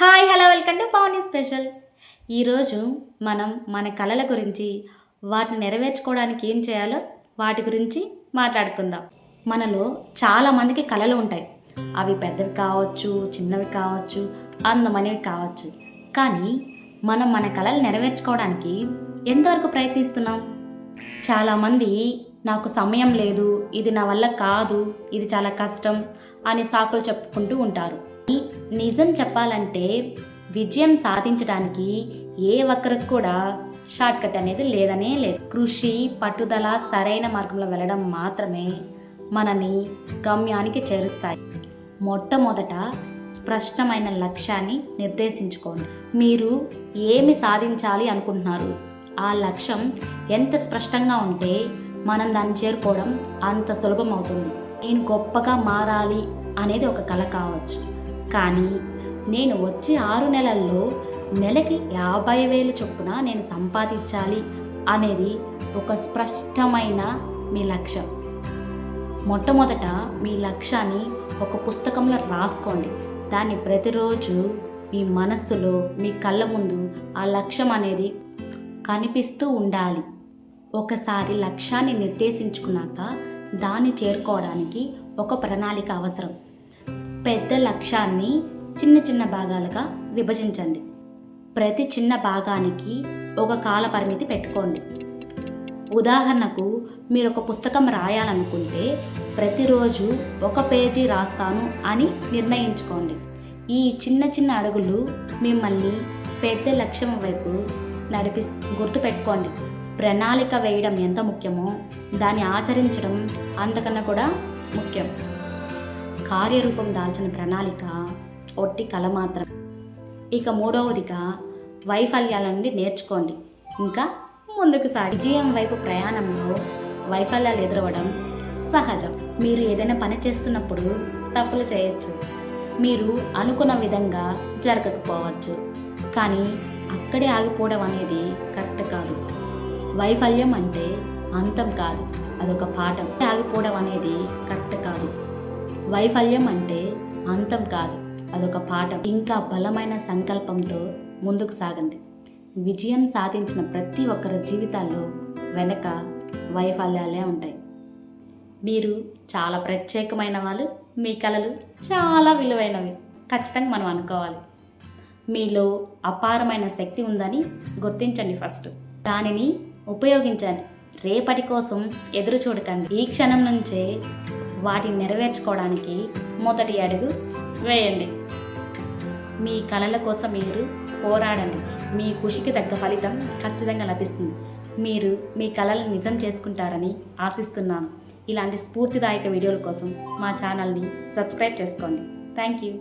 Hi hello welcome to Pavani special. ఈరోజు మనం మన కళల గురించి వాటిని నెరవేర్చుకోవడానికి ఏం చేయాలో వాటి గురించి మాట్లాడుకుందాం. మనలో చాలామందికి కళలు ఉంటాయి. అవి పెద్దవి కావచ్చు చిన్నవి కావచ్చు అందమైనవి కావచ్చు. కానీ మనం మన కళలు నెరవేర్చుకోవడానికి ఎంతవరకు ప్రయత్నిస్తున్నాం? చాలామంది నాకు సమయం లేదు ఇది నా వల్ల కాదు ఇది చాలా కష్టం అని సాకులు చెప్పుకుంటూ ఉంటారు. నిజం చెప్పాలంటే విజయం సాధించడానికి ఏ ఒక్కరికి కూడా షార్ట్ కట్ అనేది లేదనే లేదు. కృషి పట్టుదల సరైన మార్గంలో వెళ్ళడం మాత్రమే మనని గమ్యానికి చేరుస్తాయి. మొట్టమొదట స్పష్టమైన లక్ష్యాన్ని నిర్దేశించుకోండి. మీరు ఏమి సాధించాలి అనుకుంటున్నారు? ఆ లక్ష్యం ఎంత స్పష్టంగా ఉంటే మనం దాన్ని చేరుకోవడం అంత సులభం అవుతుంది. నేను గొప్పగా మారాలి అనేది ఒక కళ కావచ్చు. కానీ నేను వచ్చే ఆరు నెలల్లో నెలకి యాభై వేలు చొప్పున నేను సంపాదించాలి అనేది ఒక స్పష్టమైన మీ లక్ష్యం. మొట్టమొదట మీ లక్ష్యాన్ని ఒక పుస్తకంలో రాసుకోండి. దాన్ని ప్రతిరోజు మీ మనస్సులో మీ కళ్ళ ముందు ఆ లక్ష్యం అనేది కనిపిస్తూ ఉండాలి. ఒకసారి లక్ష్యాన్ని నిర్దేశించుకున్నాక దాన్ని చేరుకోవడానికి ఒక ప్రణాళిక అవసరం. పెద్ద లక్ష్యాన్ని చిన్న చిన్న భాగాలుగా విభజించండి. ప్రతి చిన్న భాగానికి ఒక కాల పరిమితి పెట్టుకోండి. ఉదాహరణకు మీరు ఒక పుస్తకం రాయాలనుకుంటే ప్రతిరోజు ఒక పేజీ రాస్తాను అని నిర్ణయించుకోండి. ఈ చిన్న చిన్న అడుగులు మిమ్మల్ని పెద్ద లక్ష్యం వైపు నడిపి గుర్తుపెట్టుకోండి. ప్రణాళిక వేయడం ఎంత ముఖ్యమో దాన్ని ఆచరించడం అంతకన్నా కూడా ముఖ్యం. కార్యరూపం దాల్చిన ప్రణాళిక ఒట్టి కళ మాత్రం ఇక మూడవదిగా వైఫల్యాల నుండి నేర్చుకోండి. ఇంకా ముందుకు సాగి. విజయం వైపు ప్రయాణంలో వైఫల్యాలు ఎదురవ్వడం సహజం. మీరు ఏదైనా పని చేస్తున్నప్పుడు తప్పులు చేయొచ్చు. మీరు అనుకున్న విధంగా జరగకపోవచ్చు. కానీ అక్కడే ఆగిపోవడం అనేది కరెక్ట్ కాదు. వైఫల్యం అంటే అంతం కాదు. అదొక పాఠం. ఆగిపోవడం అనేది కరెక్ట్ కాదు. వైఫల్యం అంటే అంతం కాదు. అదొక పాఠం. ఇంకా బలమైన సంకల్పంతో ముందుకు సాగండి. విజయం సాధించిన ప్రతి ఒక్కరి జీవితాల్లో వెనక వైఫల్యాలే ఉంటాయి. మీరు చాలా ప్రత్యేకమైన వాళ్ళు. మీ కళలు చాలా విలువైనవి. ఖచ్చితంగా మనం అనుకోవాలి. మీలో అపారమైన శక్తి ఉందని గుర్తించండి ఫస్ట్. దానిని ఉపయోగించండి. రేపటి కోసం ఎదురు చూడకండి ఈ క్షణం నుంచే వాటిని నెరవేర్చుకోవడానికి మొదటి అడుగు వేయండి. మీ కళల కోసం మీరు పోరాడండి. మీ కృషికి తగ్గ ఫలితం ఖచ్చితంగా లభిస్తుంది. మీరు మీ కళలను నిజం చేసుకుంటారని ఆశిస్తున్నాను. ఇలాంటి స్ఫూర్తిదాయక వీడియోల కోసం మా ఛానల్ని సబ్స్క్రైబ్ చేసుకోండి. Thank you.